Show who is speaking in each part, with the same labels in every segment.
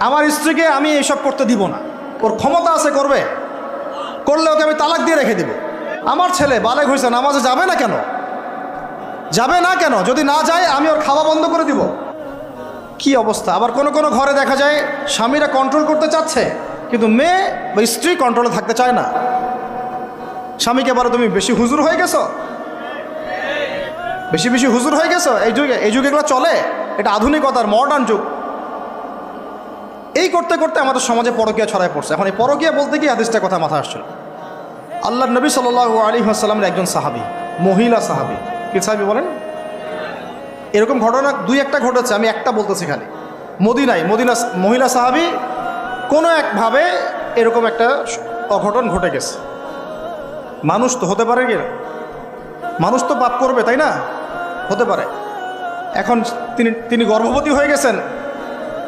Speaker 1: আমার স্ত্রীকে আমি এইসব করতে দিব না। ওর ক্ষমতা আছে, করবে। করলে ওকে আমি তালাক দিয়ে রেখে দিব। আমার ছেলে বালেক হয়েছে নামাজে যাবে না কেন? যাবে না কেন? যদি না যায়, আমি ওর খাওয়া বন্ধ করে দিব। কি অবস্থা? আবার কোনো কোনো ঘরে দেখা যায়, স্বামীরা কন্ট্রোল করতে চাচ্ছে, কিন্তু মেয়ে বা স্ত্রী কন্ট্রোলে থাকতে চায় না। স্বামীকে বলো, তুমি বেশি হুজুর হয়ে গেছো? বেশি বেশি হুজুর হয়ে গেছো? এই যুগে এই যুগে এগুলো চলে। এটা আধুনিকতার মডার্ন যুগ। এই করতে করতে আমাদের সমাজে পরকীয়া ছড়ায় পড়ছে। এখন এই পরকীয়া বলতে গিয়ে আদিসটা কথা মাথা আসছিল আল্লাহ নবী সাল আলী আসসালামের একজন সাহাবি, মহিলা সাহাবি। কি সাহাবি বলেন? এরকম ঘটনা দুই একটা ঘটেছে, আমি একটা বলতেছি খালি। মদিনায়, মদিনা মহিলা সাহাবি, কোনো একভাবে এরকম একটা অঘটন ঘটে গেছে। মানুষ তো হতে পারে কি? মানুষ তো পাপ করবে, তাই না? হতে পারে। এখন তিনি তিনি গর্ভবতী হয়ে গেছেন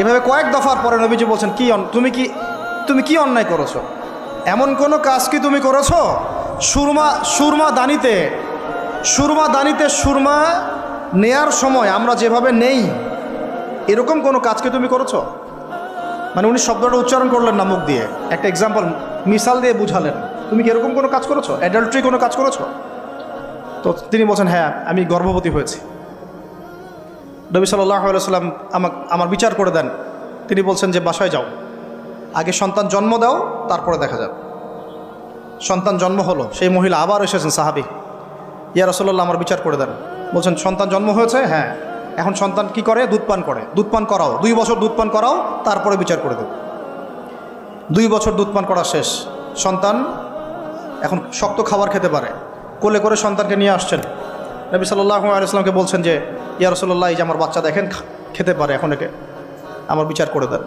Speaker 1: এভাবে কয়েক দফার পরে নবীজি বলছেন, কি তুমি কি তুমি কি অন্যায় করেছ? এমন কোনো কাজ কি তুমি করেছ? সুরমা সুরমা দানিতে সুরমা দানিতে সুরমা নেয়ার সময় আমরা যেভাবে নেই, এরকম কোনো কাজ কি তুমি করেছ? মানে উনি শব্দটা উচ্চারণ করলেন না মুখ দিয়ে। একটা এক্সাম্পল মিসাল দিয়ে বুঝালেন। তুমি কি এরকম কোনো কাজ করেছ? অ্যাডাল্ট্রি কোনো কাজ করেছ? তো তিনি বলছেন হ্যাঁ আমি গর্ভবতী হয়েছি। নবী সাল্লাহ সাল্লাম আমাকে আমার বিচার করে দেন। তিনি বলছেন যে, বাসায় যাও। আগে সন্তান জন্ম দাও, তারপরে দেখা যাবে। সন্তান জন্ম হলো, সেই মহিলা আবার এসেছেন সাহাবি। ইয়া রসল্লাহ আমার বিচার করে দেন। বলছেন, সন্তান জন্ম হয়েছে? হ্যাঁ। এখন সন্তান কি করে? দুধ পান করে। দুধ পান করাও। দুই বছর দুধ পান করাও, তারপরে বিচার করে দেব। দুই বছর দুধ পান করা শেষ। সন্তান এখন শক্ত খাবার খেতে পারে। কোলে করে সন্তানকে নিয়ে আসছেন। নবী সাল্লাহ আলাইসলামকে বলছেন যে ইয়া রসল্লাহ এই যে আমার বাচ্চা দেখেন খেতে পারে, এখন একে আমার বিচার করে দেন।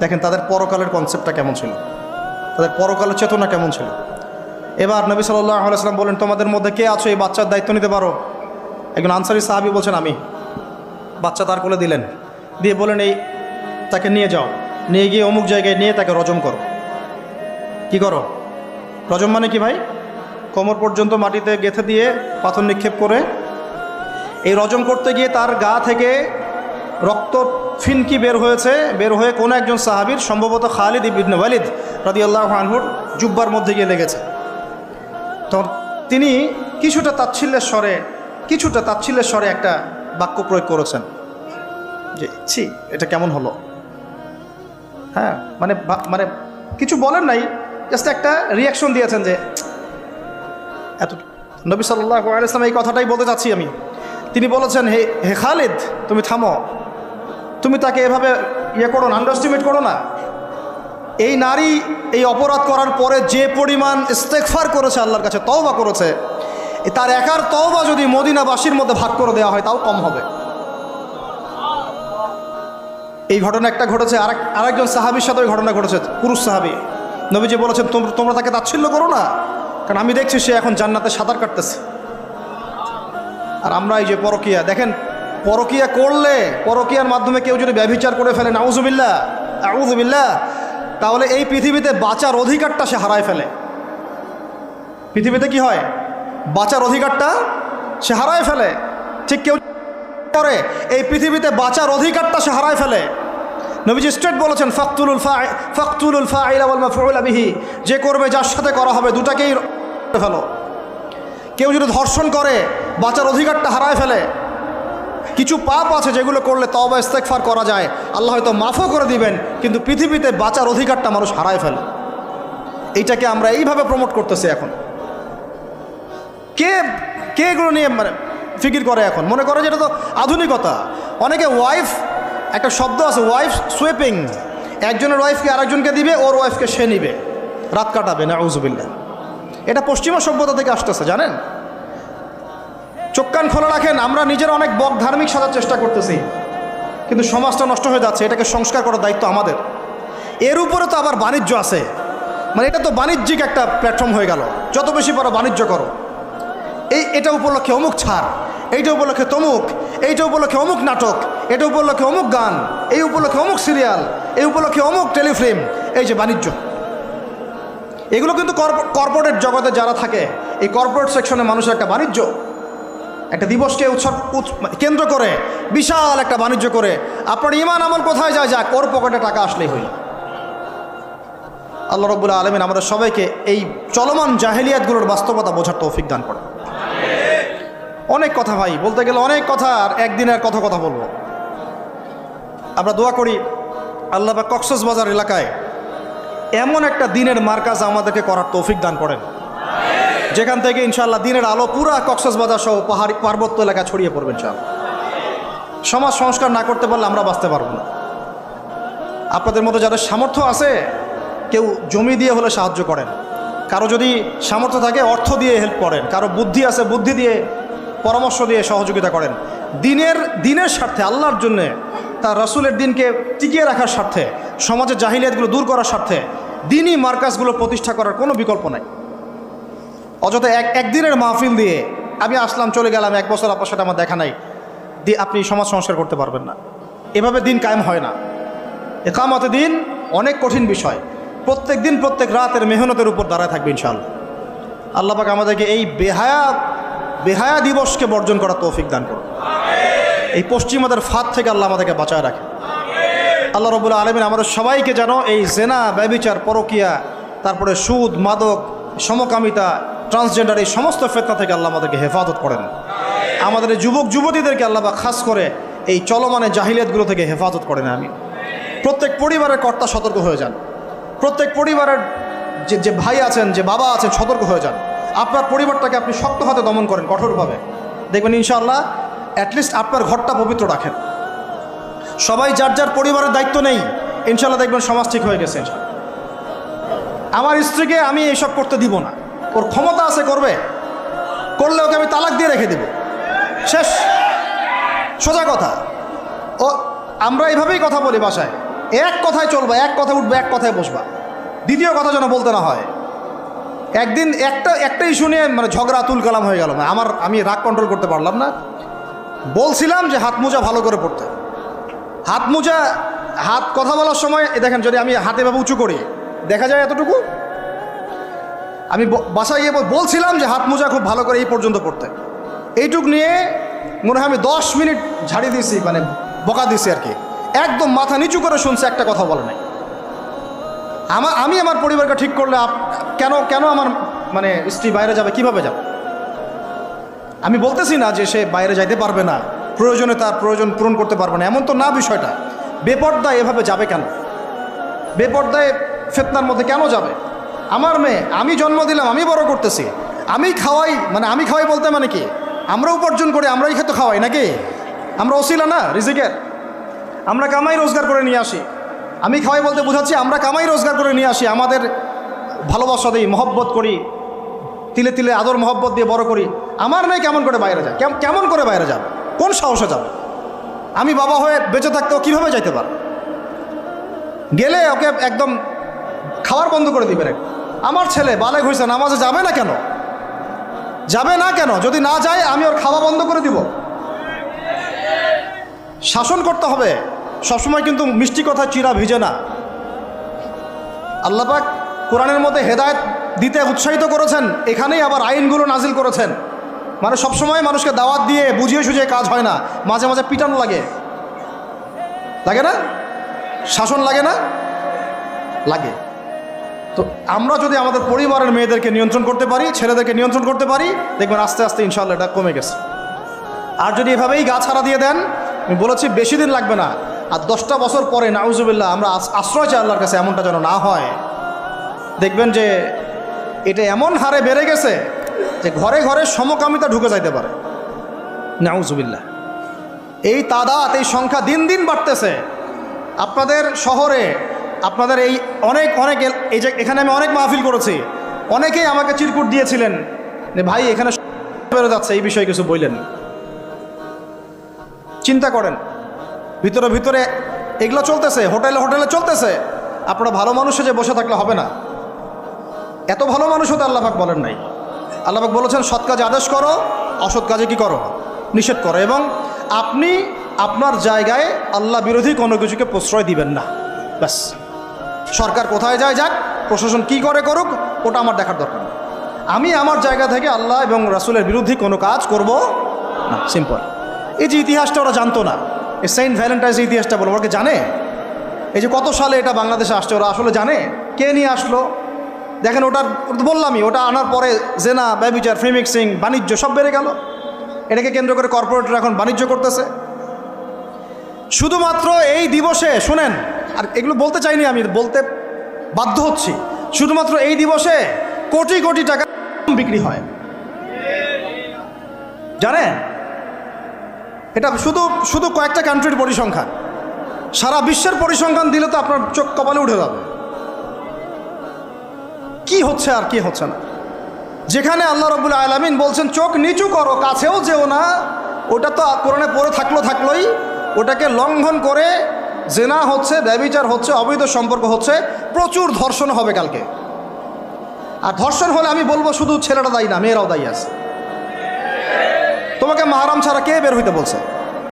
Speaker 1: দেখেন, তাদের পরকালের কনসেপ্টটা কেমন ছিল? তাদের পরকালের চেতনা কেমন ছিল? এবার নবী সাল্লাহ আলাইসলাম বলেন, তোমাদের মধ্যে কে আছো? এই বাচ্চার দায়িত্ব নিতে পারো? একজন আনসারি সাহাবি বলছেন, আমি। বাচ্চা তার কোলে দিলেন, দিয়ে বলেন, এই, তাকে নিয়ে যাও। নিয়ে গিয়ে অমুক জায়গায় নিয়ে তাকে রজম করো। কি করো? রজম মানে কি ভাই? কোমর পর্যন্ত মাটিতে গেঁথে দিয়ে পাথর নিক্ষেপ করে এই রজম করতে গিয়ে তার গা থেকে রক্ত ফিনকি বের হয়েছে। বের হয়ে কোনো একজন সাহাবির, সম্ভবত খালিদ ইবিন ওয়ালিদ রাদি আল্লাহ আনহুর জুব্বার মধ্যে গিয়ে লেগেছে। তখন তিনি কিছুটা তাচ্ছিল্যের স্বরে, কিছুটা তাচ্ছিল্যের স্বরে একটা বাক্য প্রয়োগ করেছেন। যে, ছি, এটা কেমন হলো? হ্যাঁ মানে মানে কিছু বলেন নাই জাস্ট একটা রিয়াকশন দিয়েছেন যে, এত নবী সাল্লাহ আলাইসলাম এই কথাটাই বলতে চাচ্ছি আমি। তিনি বলেছেন, হে হে খালিদ, তুমি থামো। তুমি তাকে এভাবে ইয়ে করো না আন্ডারস্টিমেট করো না। এই নারী এই অপরাধ করার পরে যে পরিমাণ ইস্তেকফার করেছে, আল্লাহর কাছে তওবা করেছে তার একার তওবা যদি মদিনাবাসীর মধ্যে ভাগ করে দেওয়া হয়, তাও কম হবে। এই ঘটনা একটা ঘটেছে, আরেক, আরেকজন সাহাবির সাথে ওই ঘটনা ঘটেছে, পুরুষ সাহাবি। নবীজি বলেছেন, তোম- তোমরা তাকে তাচ্ছিল্য করো না, কারণ আমি দেখছি সে এখন জান্নাতে সাঁতার কাটতেছে। আর আমরা এই যে পরকিয়া, দেখেন, পরকিয়া করলে, পরকিয়ার মাধ্যমে কেউ যদি ব্যভিচার করে ফেলে নাউজুবিল্লা আউজুবিল্লা তাহলে এই পৃথিবীতে বাঁচার অধিকারটা সে হারায় ফেলে। পৃথিবীতে কি হয়? বাঁচার অধিকারটা সে হারায় ফেলে। ঠিক কেউ করে, এই পৃথিবীতে বাঁচার অধিকারটা সে হারায় ফেলে। নবীজি স্ট্রেট বলেছেন, ফাকতুলুল ফা ফাকতুলুল ফাইলা ওয়াল মাফউলা বিহি। যে করবে, যার সাথে করা হবে, দুটাকেই ফেলো। কেউ যদি ধর্ষণ করে বাঁচার অধিকারটা হারায় ফেলে। কিছু পাপ আছে যেগুলো করলে তবা ইস্তেকফার করা যায়। আল্লাহ হয়তো মাফও করে দিবেন, কিন্তু পৃথিবীতে বাঁচার অধিকারটা মানুষ হারায় ফেলে। এইটাকে আমরা এইভাবে প্রমোট করতেছি এখন। কে কে এগুলো নিয়ে মানে ফিকির করে এখন? মনে করে যে এটা তো আধুনিকতা। অনেকে ওয়াইফ একটা শব্দ আছে ওয়াইফ সুইপিং একজনের ওয়াইফকে আরেকজনকে দিবে, ওর ওয়াইফকে সে নিবে। রাত কাটাবে না উজুবিল্লা এটা পশ্চিমা সভ্যতা থেকে আসতেছে, জানেন? চোখ কান খোলা রাখেন, আমরা নিজের অনেক বক ধার্মিক সাজার চেষ্টা করতেছি। কিন্তু সমাজটা নষ্ট হয়ে যাচ্ছে, এটাকে সংস্কার করার দায়িত্ব আমাদের। এর উপরে তো আবার বাণিজ্য আছে। মানে এটা তো বাণিজ্যিক একটা প্ল্যাটফর্ম হয়ে গেল। যত বেশি পারো বাণিজ্য করো। এই, এটা উপলক্ষে অমুক ছাড়, এইটা উপলক্ষে তমুক, এইটা উপলক্ষে অমুক নাটক, এটা উপলক্ষে অমুক গান, এই উপলক্ষে অমুক সিরিয়াল, এই উপলক্ষে অমুক টেলিফিল্ম, এই যে বাণিজ্য। এগুলো কিন্তু কর্পোরেট জগতে যারা থাকে, এই কর্পোরেট সেকশনে মানুষের একটা বাণিজ্য। একটা দিবসকে উৎসব উৎস- কেন্দ্র করে, বিশাল একটা বাণিজ্য করে। আপনার ইমান আমল কোথায় যায় যাক, ওর পকেটে টাকা আসলেই হইল। আল্লাহ রব্বুল্লা আলমিন আমাদের সবাইকে এই চলমান জাহেলিয়াতগুলোর বাস্তবতা বোঝার তৌফিক দান করে অনেক কথা ভাই, বলতে গেলে অনেক কথা, আর একদিনের কথা কথা বলব। আমরা দোয়া করি আল্লাহ বা কক্সস বাজার এলাকায় এমন একটা দিনের মার্কাজ আমাদেরকে করার তৌফিক দান করেন। যেখান থেকে ইনশাআল্লাহ দিনের আলো পুরা কক্সবাজার সহ পাহাড়ি পার্বত্য এলাকা ছড়িয়ে পড়বে ইনশাআল্লাহ। সমাজ সংস্কার না করতে পারলে আমরা বাঁচতে পারব না। আপনাদের মতো যাদের সামর্থ্য আছে, কেউ জমি দিয়ে হলে সাহায্য করেন। কারও যদি সামর্থ্য থাকে, অর্থ দিয়ে হেল্প করেন। কারও বুদ্ধি আছে, বুদ্ধি দিয়ে পরামর্শ দিয়ে সহযোগিতা করেন। দিনের দিনের স্বার্থে, আল্লাহর জন্যে, তার রসুলের দিনকে টিকিয়ে রাখার স্বার্থে, সমাজের জাহিলিয়াতগুলো দূর করার স্বার্থে, দিনই মার্কাজগুলো প্রতিষ্ঠা করার কোনো বিকল্প নাই। অযথা এক একদিনের মাহফিল দিয়ে আমি আসলাম, চলে গেলাম, এক বছর আপনার সাথে আমার দেখা নাই, দিয়ে আপনি সমাজ সংস্কার করতে পারবেন না। এভাবে দিন কায়েম হয় না। একামতে দিন অনেক কঠিন বিষয়। প্রত্যেক দিন, প্রত্যেক রাতের মেহনতের উপর দাঁড়ায় থাকবে ইনশাআল্লাহ। আল্লাহ পাক আমাদেরকে এই বেহায়া বেহায়া দিবসকে বর্জন করার তৌফিক দান করুন। এই পশ্চিমাদের ফাঁদ থেকে আল্লাহ আমাদেরকে বাঁচায় রাখে আল্লাহ রবুল্লা আলমিন আমাদের সবাইকে যেন এই জেনা, ব্যবিচার, পরকিয়া, তারপরে সুদ, মাদক, সমকামিতা ট্রান্সজেন্ডার এই সমস্ত ফেতনা থেকে আল্লাহ আমাদেরকে হেফাজত করেন। আমাদের যুবক যুবতীদেরকে আল্লাহ খাস করে এই চলমানে জাহিলিয়াতগুলো থেকে হেফাজত করেন আমি প্রত্যেক পরিবারের কর্তা সতর্ক হয়ে যান। প্রত্যেক পরিবারের যে যে ভাই আছেন, যে বাবা আছেন, সতর্ক হয়ে যান। আপনার পরিবারটাকে আপনি শক্ত হাতে দমন করেন কঠোরভাবে। দেখবেন ইনশাআল্লাহ অ্যাটলিস্ট আপনার ঘরটা পবিত্র রাখেন। সবাই যার যার পরিবারের দায়িত্ব নেই ইনশাল্লাহ দেখবেন সমাজ ঠিক হয়ে গেছে আমার স্ত্রীকে আমি এসব করতে দিব না। ওর ক্ষমতা আছে, করবে। করলে ওকে আমি তালাক দিয়ে রেখে দেব। শেষ। সোজা কথা। ও, আমরা এইভাবেই কথা বলি বাসায়। এক কথায় চলবা, এক কথায় উঠবে, এক কথায় বসবা। দ্বিতীয় কথা যেন বলতে না হয়। একদিন একটা একটা ইস্যু নিয়ে মানে ঝগড়া তুল কালাম হয়ে গেল। না আমার, আমি রাগ কন্ট্রোল করতে পারলাম না। বলছিলাম যে হাত মোজা ভালো করে পড়তে। হাত মোজা, হাত কথা বলার সময় দেখেন যদি আমি হাতে ভাবে উঁচু করি, দেখা যায় এতটুকু? আমি বাসায় গিয়ে বলছিলাম যে হাত মোজা খুব ভালো করে এই পর্যন্ত পড়তে। এইটুক নিয়ে মনে হয় আমি দশ মিনিট ঝাড়ি দিয়েছি মানে বকা দিয়েছি আর কি। একদম মাথা নিচু করে শুনছে, একটা কথা বলে নাই। আমার আমি আমার পরিবারকে ঠিক করলে কেন কেন আমার মানে স্ত্রী বাইরে যাবে, কীভাবে যাবে? আমি বলতেছি না যে সে বাইরে যাইতে পারবে না, প্রয়োজনে তার প্রয়োজন পূরণ করতে পারবে না, এমন তো না বিষয়টা। বেপর্দায় এভাবে যাবে কেন? বেপর্দায় ফেতনার মধ্যে কেন যাবে? আমার মেয়ে, আমি জন্ম দিলাম, আমি বড় করতেছি। আমি খাওয়াই মানে আমি খাওয়াই বলতে মানে কি? আমরা উপার্জন করি, আমরাই খেতে খাওয়াই নাকি? আমরা ওসিলা না, রিজিকের? আমরা কামাই রোজগার করে নিয়ে আসি। আমি খাওয়াই বলতে বোঝাচ্ছি, আমরা কামাই রোজগার করে নিয়ে আসি, আমাদের ভালোবাসা দিই, মহব্বত করি, তিলে তিলে আদর, মহব্বত দিয়ে বড় করি। আমার মেয়ে কেমন করে বাইরে যায়? কেম- কেমন করে বাইরে যাবে? কোন সাহসে যাবে? আমি বাবা হয়ে বেঁচে থাকতেও কীভাবে যাইতে পারে? গেলে ওকে একদম খাওয়ার বন্ধ করে দিবেন আমার ছেলে বালে হয়েছে নামাজে যাবে না কেন? যাবে না কেন? যদি না যায়, আমি ওর খাওয়া বন্ধ করে দিব। শাসন করতে হবে। সবসময় কিন্তু মিষ্টি কথা চিরা ভিজে না। আল্লাপাক কোরআনের মধ্যে হেদায়ত দিতে উৎসাহিত করেছেন। এখানেই আবার আইনগুলো নাজিল করেছেন। মানে সবসময় মানুষকে দাওয়াত দিয়ে বুঝিয়ে সুঝিয়ে কাজ হয় না। মাঝে মাঝে পিটানো লাগে। লাগে না? শাসন লাগে না? লাগে। তো আমরা যদি আমাদের পরিবারের মেয়েদেরকে নিয়ন্ত্রণ করতে পারি, ছেলেদেরকে নিয়ন্ত্রণ করতে পারি, দেখবেন আস্তে আস্তে ইনশাল্লাহ এটা কমে গেছে। আর যদি এভাবেই গা ছাড়া দিয়ে দেন, আমি বলেছি বেশি দিন লাগবে না। আর দশটা বছর পরে, নাউজুবিল্লাহ, আমরা আশ্রয় চাই আল্লাহর কাছে, এমনটা যেন না হয়। দেখবেন যে এটা এমন হারে বেড়ে গেছে যে ঘরে ঘরে সমকামিতা ঢুকে যাইতে পারে। নাউজুবিল্লাহ। এই তাদাত, এই সংখ্যা দিন দিন বাড়তেছে। আপনাদের শহরে আপনাদের এই অনেক অনেক এই যে এখানে আমি অনেক মাহফিল করেছি। অনেকেই আমাকে চিরকুট দিয়েছিলেন যে, ভাই, এখানে বেরো যাচ্ছে, এই বিষয়ে কিছু বললেন। চিন্তা করেন। ভিতরে ভিতরে এগুলো চলতেছে, হোটেলে হোটেলে চলতেছে। আপনারা ভালো মানুষে যে বসে থাকলে হবে না। এত ভালো মানুষ হতে আল্লাহাক বলেন নাই। আল্লাহাক বলেছেন, সৎ কাজে আদেশ করো, অসৎ কাজে কি করো? নিষেধ করো। এবং আপনি আপনার জায়গায় আল্লাহ বিরোধী কোনো কিছুকে প্রশ্রয় দিবেন না। ব্যাস। সরকার কোথায় যায় যাক, প্রশাসন কি করে করুক, ওটা আমার দেখার দরকার। আমি আমার জায়গা থেকে আল্লাহ এবং রাসুলের বিরুদ্ধে কোনো কাজ করব না। সিম্পল এই যে ইতিহাসটা ওরা জানতো না, এই সেন্ট ভ্যালেন্টাইন্স ইতিহাসটা বলো ওরা জানে? এই যে কত সালে এটা বাংলাদেশে আসছে, ওরা আসলে জানে? কে নিয়ে আসলো? দেখেন ওটার বললামই, ওটা আনার পরে জেনা, ব্যবিচার ফ্রিমিক্সিং বাণিজ্য সব বেড়ে গেল। এটাকে কেন্দ্র করে কর্পোরেটরা এখন বাণিজ্য করতেছে। শুধুমাত্র এই দিবসে, শুনেন আর এগুলো বলতে চাইনি আমি, বলতে বাধ্য হচ্ছি। শুধুমাত্র এই দিবসে কোটি কোটি টাকা বিক্রি হয়। জানেন? এটা শুধু শুধু কয়েকটা কান্ট্রির পরিসংখ্যান। সারা বিশ্বের পরিসংখ্যান দিলে তো আপনার চোখ কপালে উঠে যাবে। কি হচ্ছে আর কি হচ্ছে না? যেখানে আল্লাহ রবুল আলমিন বলছেন, চোখ নিচু করো, কাছেও যেও না। ওটা তো কোরআনে পড়ে থাকল থাকলোই, ওটাকে লঙ্ঘন করে জেনা হচ্ছে, ব্যবিচার হচ্ছে, অবৈধ সম্পর্ক হচ্ছে, প্রচুর ধর্ষণ হবে কালকে। আর ধর্ষণ হলে আমি বলব শুধু ছেলেরা দায়ী না, মেয়েরাও দায়ী আছে। তোমাকে মাহারাম ছাড়া কে বের হইতে বলছে?